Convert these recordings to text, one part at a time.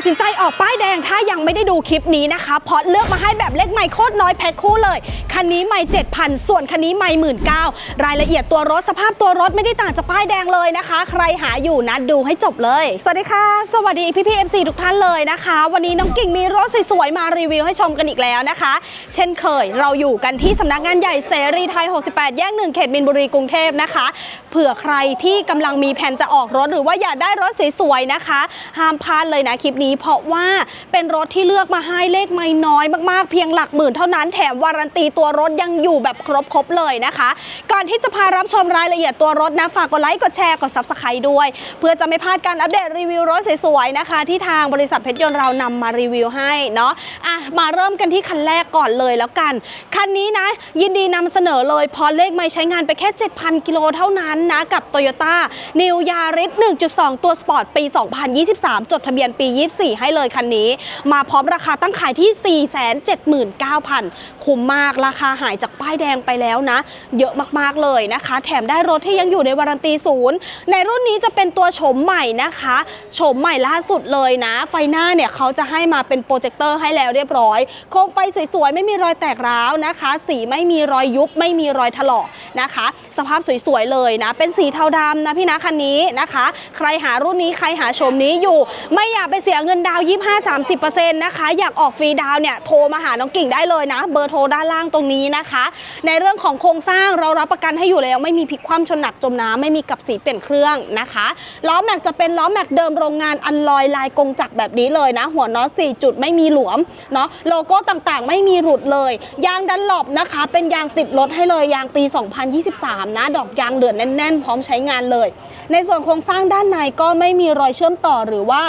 ดสินใจออกป้ายแดงถ้ายังไม่ได้ดูคลิปนี้นะคะเพราะเลือกมาให้แบบเลขไม่โคตรน้อยแพ็คคู่เลย คันนี้ไม่7,000ส่วนคันนี้ไม่หมื่นเรายละเอียดตัวรถสภาพตัวรถไม่ได้ต่างจากป้ายแดงเลยนะคะ ใครหาอยู่นะดูให้จบเลย สวัสดีค่ะ สวัสดีพี่พีเอฟซีทุกท่านเลยนะคะ วันนี้น้องกิ่งมีรถสวยๆมารีวิวให้ชมกันอีกแล้วนะคะ เช่นเคยเราอยู่กันที่สำนักงานใหญ่เสรีไทย 68 แยกหนึ่งเขตมินบุรีกรุงเทพนะคะ เผื่อใครที่กำลังมีแผนจะออกรถหรือว่าอยากได้รถสวยๆนะคะ ห้ามพลาดเลยนะคลิปนี้เพราะว่าเป็นรถที่เลือกมาให้เลขไม่น้อยมากๆ เพียงหลักหมื่นเท่านั้นแถมวารันตีตัวรถยังอยู่แบบครบๆเลยนะคะ ก่อนที่จะพารับชมรายละเอียดตัวรถนะฝากกดไลค์กดแชร์กด subscribe ด้วย เพื่อจะไม่พลาดการอัปเดตรีวิวรถสวยๆนะคะ ที่ทางบริษัทเพชรยนต์เรานำมารีวิวให้เนาะอะมาเริ่มกันที่คันแรกก่อนเลยแล้วกันคันนี้นะ ยินดีนำเสนอเลยพอเลขไม่ใช้งานไปแค่ 7,000 กิโลเท่านั้นนะกับ Toyota New Yaris 1.2 ตัวสปอร์ตปี 2023 จดทะเบียนปี4 ให้เลยคันนี้ มาพร้อมราคาตั้งขายที่ 479,000 คุ้มมากราคาหายจากป้ายแดงไปแล้วนะ เยอะมากๆเลยนะคะ แถมได้รถที่ยังอยู่ในวารันตีศูนย์ ในรุ่นนี้จะเป็นตัวโฉมใหม่นะคะโฉมใหม่ล่าสุดเลยนะ ไฟหน้าเนี่ยเขาจะให้มาเป็นโปรเจคเตอร์ให้แล้วเรียบร้อย โคมไฟสวยๆ ไม่มีรอยแตกร้าวนะคะ สีไม่มีรอยยุบไม่มีรอยถลอกนะคะ สภาพสวยๆเลยนะ เป็นสีเทาดำนะพี่นะคันนี้นะคะ ใครหารุ่นนี้ใครหาโฉมนี้อยู่ ไม่อยากไปเสียเงินงินดาวน์25-30%นะคะ อยากออกฟรีดาวเนี่ยโทรมาหาน้องกิ่งได้เลยนะ เบอร์โทรด้านล่างตรงนี้นะคะ ในเรื่องของโครงสร้างเรารับประกันให้อยู่แล้ว ไม่มีพลิกคว่ำชนหนักจมน้ำไม่มีกับสีเปลี่ยนเครื่องนะคะล้อแม็กจะเป็นล้อแม็กเดิมโรงงานอันลอยลายกงจักรแบบนี้เลยนะ หัวน็อต4จุดไม่มีหลวมเนาะโลโก้ต่างๆ ไม่มีหลุดเลยยางดันหลบนะคะ เป็นยางติดรถให้เลยยางปี 2023 นะ ดอกยางเหลือแน่นๆ พร้อมใช้งานเลย ในส่วนโครงสร้างด้านในก็ไม่มีรอยเชื่อมต่อหรือว่า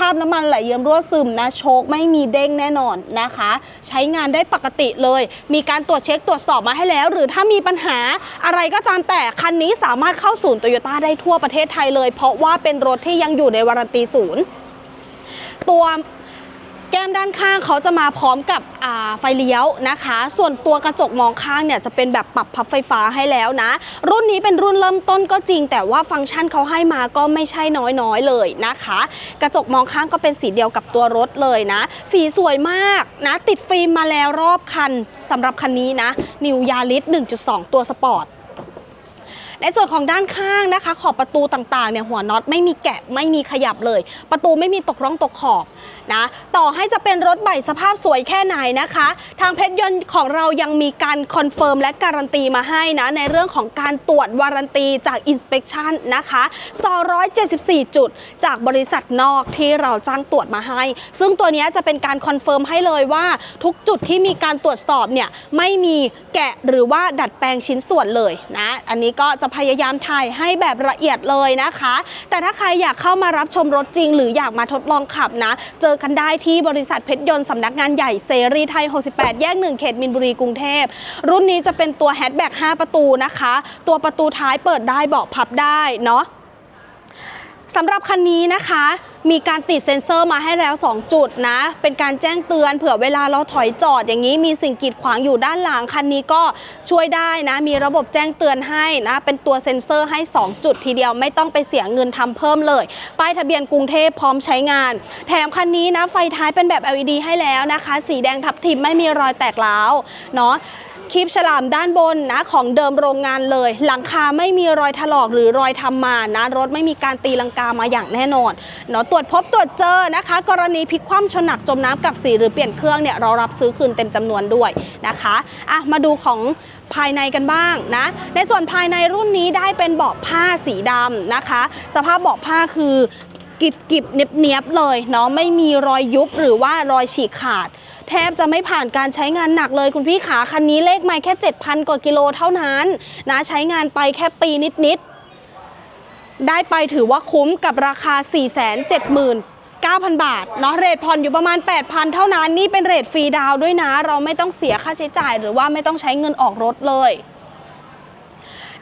คราบน้ำมันไหลเยิ้มรั่วซึมนะโชคไม่มีเด้งแน่นอนนะคะ ใช้งานได้ปกติเลย มีการตรวจเช็คตรวจสอบมาให้แล้ว หรือถ้ามีปัญหาอะไรก็ตามแต่คันนี้สามารถเข้าศูนย์โตโยต้าได้ทั่วประเทศไทยเลย เพราะว่าเป็นรถที่ยังอยู่ในวารันตีศูนย์ตัว แก้มด้านข้างเขาจะมาพร้อมกับไฟเลี้ยวนะคะ ส่วนตัวกระจกมองข้างเนี่ยจะเป็นแบบปรับพับไฟฟ้าให้แล้วนะ รุ่นนี้เป็นรุ่นเริ่มต้นก็จริง แต่ว่าฟังก์ชันเขาให้มาก็ไม่ใช่น้อยๆเลยนะคะ กระจกมองข้างก็เป็นสีเดียวกับตัวรถเลยนะ สีสวยมากนะติดฟิล์มมาแล้วรอบคันสำหรับคันนี้นะ New Yaris 1.2 ตัวสปอร์ต ในส่วนของด้านข้างนะคะ ขอบประตูต่างๆเนี่ยหัวน็อตไม่มีแกะไม่มีขยับเลย ประตูไม่มีตกร่องตกขอบนะต่อให้จะเป็นรถใหม่สภาพสวยแค่ไหนนะคะ ทางเพชรยนต์ของเรายังมีการคอนเฟิร์มและการันตีมาให้นะ ในเรื่องของการตรวจวารันตีจาก Inspection นะคะ274 จุด จากบริษัทนอกที่เราจ้างตรวจมาให้ ซึ่งตัวนี้จะเป็นการคอนเฟิร์มให้เลยว่า ทุกจุดที่มีการตรวจสอบเนี่ยไม่มีแกะหรือว่าดัดแปลงชิ้นส่วนเลยนะ อันนี้ก็จะพยายามถ่ายให้แบบละเอียดเลยนะคะ แต่ถ้าใครอยากเข้ามารับชมรถจริง หรืออยากมาทดลองขับนะ เจอกันได้ที่บริษัทเพชรยนต์สำนักงานใหญ่เซรีไทย 68 แยก 1 เขตมินบุรีกรุงเทพ รุ่นนี้จะเป็นตัวแฮชแบ็ก5 ประตูนะคะ ตัวประตูท้ายเปิดได้เบาะพับได้เนาะ สำหรับคันนี้นะคะ มีการติดเซ็นเซอร์มาให้แล้ว 2 จุดนะ เป็นการแจ้งเตือนเผื่อเวลาเราถอยจอดอย่างนี้มีสิ่งกีดขวางอยู่ด้านหลัง คันนี้ก็ช่วยได้นะ มีระบบแจ้งเตือนให้นะ เป็นตัวเซ็นเซอร์ให้ 2 จุดทีเดียวไม่ต้องไปเสียเงินทำเพิ่มเลย ป้ายทะเบียนกรุงเทพพร้อมใช้งาน แถมคันนี้นะไฟท้ายเป็นแบบ LED ให้แล้วนะคะ สีแดงทับทิมไม่มีรอยแตกร้าวเนาะ คลิปฉลามด้านบนนะของเดิมโรงงานเลย หลังคาไม่มีรอยถลอกหรือรอยทำมานะรถไม่มีการตีลังกามาอย่างแน่นอนเนาะตรวจพบตรวจเจอนะคะ กรณีพลิกคว่ำชนหนักจมน้ำกับสีหรือเปลี่ยนเครื่องเนี่ยเรารับซื้อคืนเต็มจำนวนด้วยนะคะอะมาดูของภายในกันบ้างนะ ในส่วนภายในรุ่นนี้ได้เป็นเบาะผ้าสีดำนะคะ สภาพเบาะผ้าคือ กริบกิบเนียบเนียบเลยเนาะไม่มีรอยยุบหรือว่ารอยฉีกขาด แทบจะไม่ผ่านการใช้งานหนักเลยคุณพี่ขาคันนี้เลขไม่แค่ 7,000 กว่ากิโลเท่านั้นนะใช้งานไปแค่ปีนิดๆได้ไปถือว่าคุ้มกับราคา 479,000 บาทเนาะเรทผ่อนอยู่ประมาณ 8,000 เท่านั้น นี่เป็นเรทฟรีดาวด้วยนะ เราไม่ต้องเสียค่าใช้จ่าย หรือว่าไม่ต้องใช้เงินออกรถเลย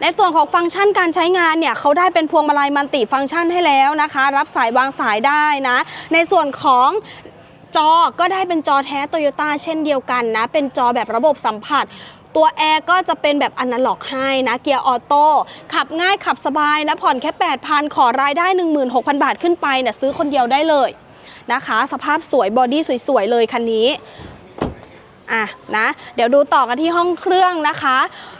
ในส่วนของฟังก์ชันการใช้งานเนี่ยเขาได้เป็นพวงมาลัยมัลติฟังก์ชันให้แล้วนะคะ รับสายวางสายได้นะ ในส่วนของจอก็ได้เป็นจอแท้โตโยต้าเช่นเดียวกันนะ เป็นจอแบบระบบสัมผัส ตัวแอร์ก็จะเป็นแบบอนาล็อกให้นะ เกียร์ออโต้ขับง่ายขับสบายนะ ผ่อนแค่ 8,000 ขอรายได้ 16,000 บาทขึ้นไปเนี่ยซื้อคนเดียวได้เลยนะคะ สภาพสวยบอดี้สวยๆเลยคันนี้ อะนะเดี๋ยวดูต่อกันที่ห้องเครื่องนะคะ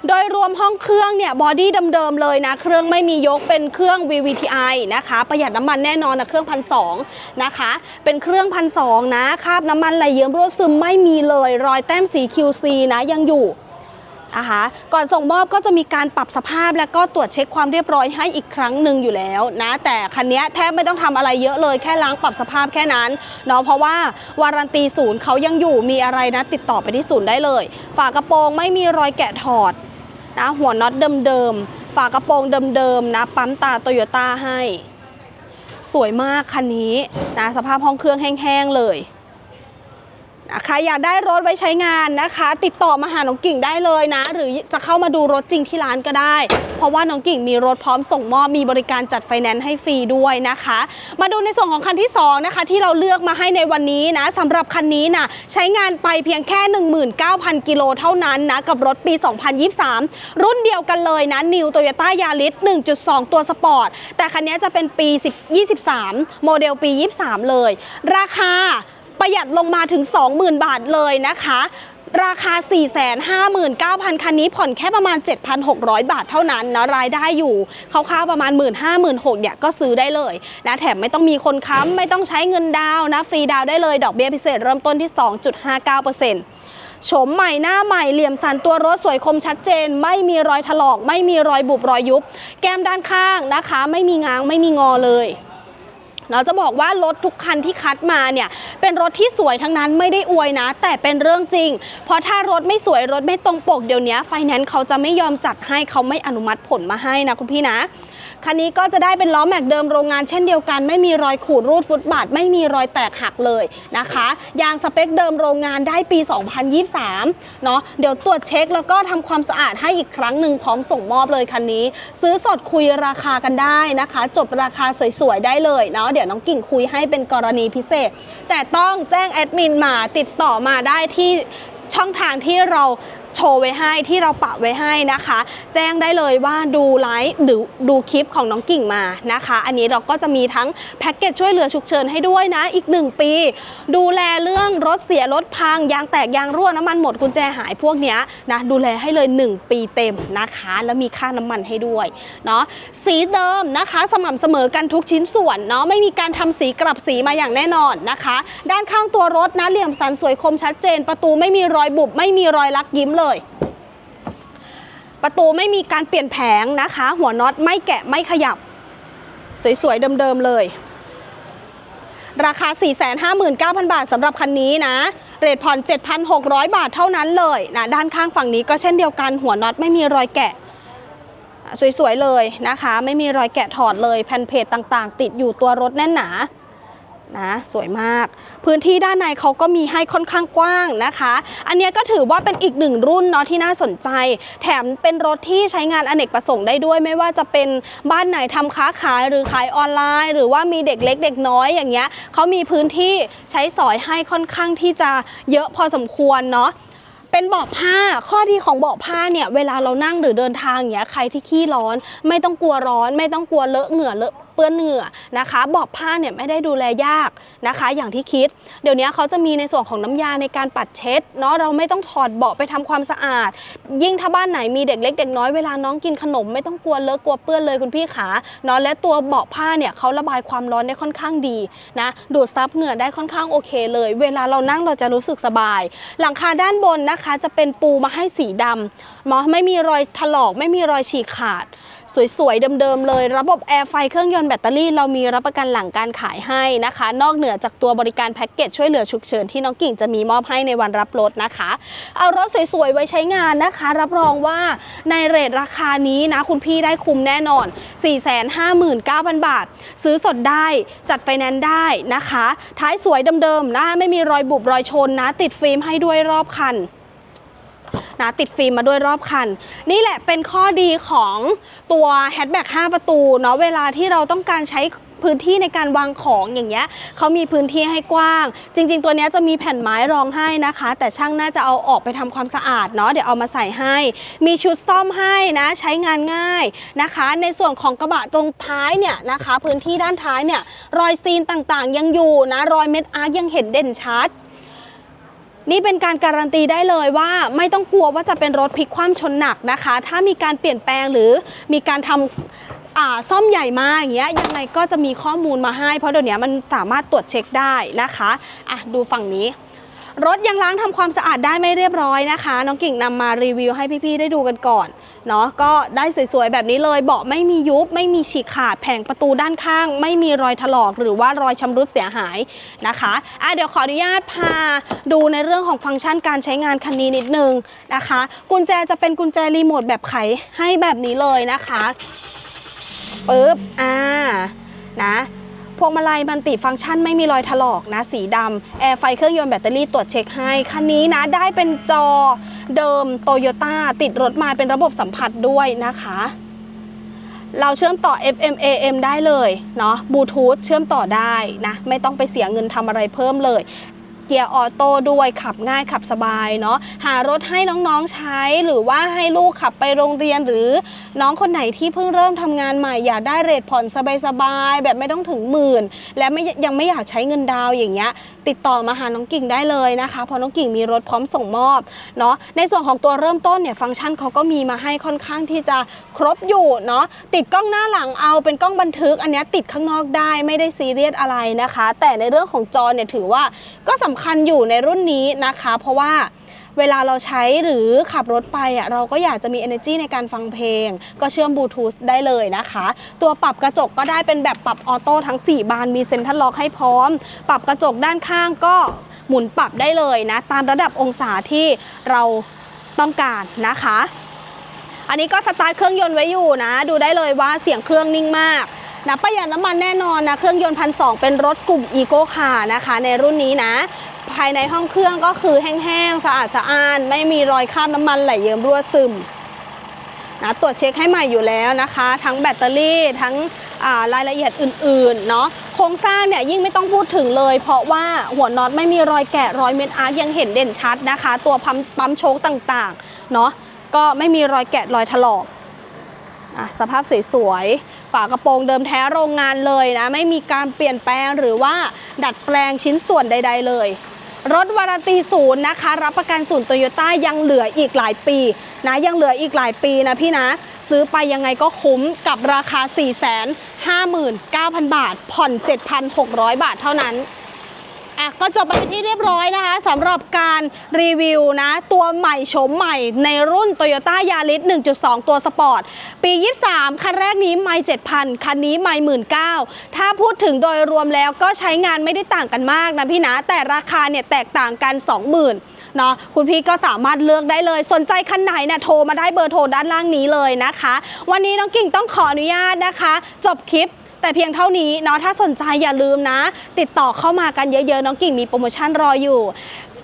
โดยรวมห้องเครื่องเนี่ยบอดี้เดิมๆเลยนะ เครื่องไม่มียกเป็นเครื่อง VVTi นะคะ ประหยัดน้ำมันแน่นอนนะเครื่องพันสนะคะ เป็นเครื่องพันสนะคราบน้ำมันไหลเยิ้มรั่วซึมไม่มีเลย รอยแต้มสี QC นะยังอยู่ นะคะก่อนส่งมอบก็จะมีการปรับสภาพและก็ตรวจเช็คความเรียบร้อยให้อีกครั้งหนึ่งอยู่แล้วนะแต่คันนี้แทบไม่ต้องทำอะไรเยอะเลยแค่ล้างปรับสภาพแค่นั้นเนาะเพราะว่าวารันตีศูนย์เขายังอยู่มีอะไรนะติดต่อไปที่ศูนย์ได้เลย ฝากระโปรงไม่มีรอยแกะถอดนะหัวน็อตเดิมๆฝากระโปรงเดิมๆนะปั๊มตาโตโยต้าให้ สวยมากคันนี้นะสภาพห้องเครื่องแห้งๆเลย ใครอยากได้รถไว้ใช้งานนะคะ ติดต่อมาหาน้องกิ่งได้เลยนะ หรือจะเข้ามาดูรถจริงที่ร้านก็ได้ เพราะว่าน้องกิ่งมีรถพร้อมส่งมอบมีบริการจัดไฟแนนซ์ให้ฟรีด้วยนะคะ มาดูในส่วนของคันที่2นะคะที่เราเลือกมาให้ในวันนี้นะสำหรับคันนี้นะใช้งานไปเพียงแค่ 19,000 กิโลเท่านั้นนะกับรถปี 2023 รุ่นเดียวกันเลยนะ New Toyota Yaris 1.2 ตัวสปอร์ตแต่คันนี้จะเป็นปี10 23 โมเดลปี 23 เลย ราคา ประหยัดลงมาถึง 20,000 บาทเลยนะคะราคา 459,000 คันนี้ผ่อนแค่ประมาณ 7,600 บาทเท่านั้นนะรายได้อยู่คร่าวๆประมาณ 1 5 0 0 0 0เนี่ยก็ซื้อได้เลยนะแถมไม่ต้องมีคนค้ำไม่ต้องใช้เงินดาวนะ ฟรีดาวได้เลย ดอกเบี้ยพิเศษเริ่มต้นที่ 2.59%โฉมใหม่หน้าใหม่เหลี่ยมสันตัวรถสวยคมชัดเจน ไม่มีรอยถลอก ไม่มีรอยบุบรอยยุบ แก้มด้านข้างนะคะ ไม่มีง้างไม่มีงอเลย เราจะบอกว่ารถทุกคันที่คัดมาเนี่ยเป็นรถที่สวยทั้งนั้นไม่ได้อวยนะ แต่เป็นเรื่องจริง เพราะถ้ารถไม่สวยรถไม่ตรงปกเดี๋ยวนี้ไฟแนนซ์เขาจะไม่ยอมจัดให้เขาไม่อนุมัติผลมาให้นะคุณพี่นะ คันนี้ก็จะได้เป็นล้อแม็กเดิมโรงงานเช่นเดียวกัน ไม่มีรอยขูดรูดฟุตบาท ไม่มีรอยแตกหักเลยนะคะ ยางสเปคเดิมโรงงานได้ปี 2023 เนาะเดี๋ยวตรวจเช็คแล้วก็ทำความสะอาดให้อีกครั้งหนึ่งพร้อมส่งมอบเลยคันนี้ ซื้อสดคุยราคากันได้นะคะ จบราคาสวยๆได้เลยเนาะเดี๋ยวน้องกิ่งคุยให้เป็นกรณีพิเศษ แต่ต้องแจ้งแอดมินมาติดต่อมาได้ที่ช่องทางที่เรา โชว์ไว้ให้ที่เราปะไว้ให้นะคะ แจ้งได้เลยว่าดูไลฟ์หรือดูคลิปของน้องกิ่งมานะคะ อันนี้เราก็จะมีทั้งแพ็กเกจช่วยเหลือฉุกเฉินให้ด้วยนะอีก 1 ปี ดูแลเรื่องรถเสียรถพังยางแตกยางรั่วน้ำมันหมดกุญแจหายพวกเนี้ยนะดูแลให้เลย 1 ปีเต็มนะคะ แล้วมีค่าน้ำมันให้ด้วยเนาะสีเดิมนะคะ สม่ำเสมอกันทุกชิ้นส่วนเนาะไม่มีการทำสีกลับสีมาอย่างแน่นอนนะคะ ด้านข้างตัวรถนะเหลี่ยมสันสวยคมชัดเจน ประตูไม่มีรอยบุบไม่มีรอยลักยิ้มเลยประตูไม่มีการเปลี่ยนแผงนะคะ หัวน็อตไม่แกะไม่ขยับ สวยๆ เดิมๆเลย ราคา 459,000 บาทสำหรับคันนี้นะ เรทผ่อน 7,600 บาทเท่านั้นเลยนะด้านข้างฝั่งนี้ก็เช่นเดียวกันหัวน็อตไม่มีรอยแกะสวยๆเลยนะคะ ไม่มีรอยแกะถอดเลยแผ่นเพจต่างๆ ติดอยู่ตัวรถแน่นหนา นะสวยมาก พื้นที่ด้านในเขาก็มีให้ค่อนข้างกว้างนะคะ อันเนี้ยก็ถือว่าเป็นอีกหนึ่งรุ่นเนาะที่น่าสนใจ แถมเป็นรถที่ใช้งานอเนกประสงค์ได้ด้วยไม่ว่าจะเป็นบ้านไหนทำค้าขายหรือขายออนไลน์ หรือว่ามีเด็กเล็กเด็กน้อยอย่างเงี้ยเขามีพื้นที่ใช้สอยให้ค่อนข้างที่จะเยอะพอสมควรเนาะเป็นเบาะผ้าข้อดีของเบาะผ้าเนี่ยเวลาเรานั่งหรือเดินทางอย่างเงี้ยใครที่ขี้ร้อน ไม่ต้องกลัวร้อน ไม่ต้องกลัวเลอะเหงื่อเลอะ เปื้อนเหงื่อนะคะเบาะผ้าเนี่ยไม่ได้ดูแลยากนะคะ อย่างที่คิด เดี๋ยวนี้เขาจะมีในส่วนของน้ำยาในการปัดเช็ดเนาะเราไม่ต้องถอดเบาะไปทำความสะอาด ยิ่งถ้าบ้านไหนมีเด็กเล็กเด็กน้อยเวลาน้องกินขนมไม่ต้องกลัวเลอะกลัวเปื้อนเลยคุณพี่ขาเนาะและตัวเบาะผ้าเนี่ยเขาระบายความร้อนได้ค่อนข้างดีนะดูดซับเหงื่อได้ค่อนข้างโอเคเลย เวลาเรานั่งเราจะรู้สึกสบาย หลังคาด้านบนนะคะจะเป็นปูมาให้สีดำเนาะไม่มีรอยถลอกไม่มีรอยฉีกขาด สวยๆ เดิมๆ เลย ระบบแอร์ไฟเครื่องยนต์แบตเตอรี่เรามีรับประกันหลังการขายให้นะคะ นอกเหนือจากตัวบริการแพ็กเกจช่วยเหลือฉุกเฉินที่น้องกิ่งจะมีมอบให้ในวันรับรถนะคะ เอารถสวยๆ ไว้ใช้งานนะคะ รับรองว่าในเรทราคานี้นะคุณพี่ได้คุ้มแน่นอน 459,000 บาท ซื้อสดได้จัดไฟแนนซ์ได้นะคะ ท้ายสวยเดิมๆนะไม่มีรอยบุบรอยชนนะ ติดฟิล์มให้ด้วยรอบคัน นะติดฟิล์มมาด้วยรอบคัน นี่แหละเป็นข้อดีของตัวแฮชแบ็ก5ประตูเนาะเวลาที่เราต้องการใช้พื้นที่ในการวางของอย่างเงี้ยเขามีพื้นที่ให้กว้าง จริง ๆ ตัวนี้จะมีแผ่นไม้รองให้นะคะ แต่ช่างน่าจะเอาออกไปทำความสะอาดเนาะเดี๋ยวเอามาใส่ให้ มีชุดซ่อมให้นะใช้งานง่ายนะคะ ในส่วนของกระบะตรงท้ายเนี่ยนะคะ พื้นที่ด้านท้ายเนี่ยรอยซีนต่างๆ ยังอยู่นะรอยเม็ดอาร์ยังเห็นเด่นชัด นี่เป็นการการันตีได้เลยว่าไม่ต้องกลัวว่าจะเป็นรถพลิกคว่ำชนหนักนะคะ ถ้ามีการเปลี่ยนแปลงหรือมีการทำซ่อมใหญ่มาอย่างเงี้ยยังไงก็จะมีข้อมูลมาให้ เพราะเดี๋ยวนี้มันสามารถตรวจเช็คได้นะคะอะดูฝั่งนี้ รถยังล้างทำความสะอาดได้ไม่เรียบร้อยนะคะ น้องกิ่งนำมารีวิวให้พี่ๆได้ดูกันก่อน เนาะก็ได้สวยๆแบบนี้เลยเบาะไม่มียุบ ไม่มีฉีกขาดแผงประตูด้านข้าง ไม่มีรอยถลอกหรือว่ารอยชำรุดเสียหายนะคะอะเดี๋ยวขออนุญาตพาดูในเรื่องของฟังก์ชันการใช้งานคันนี้นิดนึงนะคะ กุญแจจะเป็นกุญแจรีโมทแบบไขให้แบบนี้เลยนะคะปึ๊บอ่านะพวงมาลัยมันติฟังก์ชันไม่มีรอยถลอกนะสีดำแอร์ไฟเครื่องยนต์แบตเตอรี่ตรวจเช็คให้ คันนี้นะได้เป็นจอ เดิมโตโยต้าติดรถมาเป็นระบบสัมผัสด้วยนะคะ เราเชื่อมต่อ FM AM ได้เลยเนาะบลูทูธเชื่อมต่อได้นะ ไม่ต้องไปเสียเงินทำอะไรเพิ่มเลย เกียร์ออโต้ด้วยขับง่ายขับสบายเนาะหารถให้น้องๆใช้หรือว่าให้ลูกขับไปโรงเรียนหรือน้องคนไหนที่เพิ่งเริ่มทำงานใหม่อยากได้เรทผ่อนสบายๆแบบไม่ต้องถึงหมื่น และไม่ยังไม่อยากใช้เงินดาวอย่างเงี้ยติดต่อมาหาน้องกิ่งได้เลยนะคะเพราะน้องกิ่งมีรถพร้อมส่งมอบเนาะในส่วนของตัวเริ่มต้นเนี่ยฟังก์ชันเขาก็มีมาให้ค่อนข้างที่จะครบอยู่เนาะติดกล้องหน้าหลังเอาเป็นกล้องบันทึก อันนี้ติดข้างนอกได้ไม่ได้ซีเรียสอะไรนะคะ แต่ในเรื่องของจอเนี่ยถือว่าก็สำคัญอยู่ในรุ่นนี้นะคะ เพราะว่าเวลาเราใช้หรือขับรถไปอะเราก็อยากจะมี energy ในการฟังเพลง ก็เชื่อมบลูทูธได้เลยนะคะ ตัวปรับกระจกก็ได้เป็นแบบปรับออโต้ทั้ง 4 บานมีเซ็นทรัลล็อกให้พร้อม ปรับกระจกด้านข้างก็หมุนปรับได้เลยนะ ตามระดับองศาที่เราต้องการนะคะ อันนี้ก็สตาร์ทเครื่องยนต์ไว้อยู่นะ ดูได้เลยว่าเสียงเครื่องนิ่งมาก นะประหยัดน้ำมันแน่นอนนะเครื่องยนต์พันสเป็นรถกลุ่ม e ีโก้คาร์นะคะ ในรุ่นนี้นะ ภายในห้องเครื่องก็คือแห้งๆ สะอาดสะอ้าน ไม่มีรอยคราบน้ำมันไหลเยิ้มรั่วซึมนะตรวจเช็คให้ใหม่อยู่แล้วนะคะ ทั้งแบตเตอรี่ทั้งารายละเอียดอื่นๆเนาะโครงสร้างเนี่ยยิ่งไม่ต้องพูดถึงเลย เพราะว่าหัวน็อตไม่มีรอยแกะรอยเม็ดอาร์ยังเห็นเด่นชัดนะคะ ตัวปั๊มปั๊มโชคต่างๆเนาะก็ไม่มีรอยแกะรอยถลอกอสภาพสวยๆ ฝากระโปรงเดิมแท้โรงงานเลยนะ ไม่มีการเปลี่ยนแปลงหรือว่าดัดแปลงชิ้นส่วนใด ๆ เลย รถวารันตีศูนย์นะคะ รับประกันศูนย์โตโยต้ายังเหลืออีกหลายปีนะยังเหลืออีกหลายปีนะพี่นะซื้อไปยังไงก็คุ้มกับราคา 459,000 บาท ผ่อน 7,600 บาทเท่านั้น อะก็จบไปเป็นที่เรียบร้อยนะคะสำหรับการรีวิวนะ ตัวใหม่โฉมใหม่ในรุ่น Toyota Yaris 1.2 ตัวสปอร์ต ปี 23 คันแรกนี้ไม่7,000 คันนี้ไม่ 19,000 ถ้าพูดถึงโดยรวมแล้วก็ใช้งานไม่ได้ต่างกันมากนะพี่นะ แต่ราคาเนี่ยแตกต่างกัน 20,000เนาะคุณพี่ก็สามารถเลือกได้เลย สนใจคันไหนเนี่ยโทรมาได้เบอร์โทรด้านล่างนี้เลยนะคะ วันนี้น้องกิ่งต้องขออนุญาตนะคะ จบคลิป แต่เพียงเท่านี้เนาะถ้าสนใจอย่าลืมนะ ติดต่อเข้ามากันเยอะๆน้องกิ่งมีโปรโมชั่นรออยู่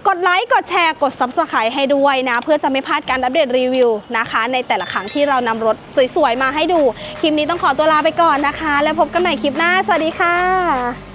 กดไลค์ กดแชร์ กด Subscribe ให้ด้วยนะ เพื่อจะไม่พลาดการอัปเดตรีวิวนะคะ ในแต่ละครั้งที่เรานำรถสวย ๆ มาให้ดู คลิปนี้ต้องขอตัวลาไปก่อนนะคะ แล้วพบกันใหม่คลิปหน้า สวัสดีค่ะ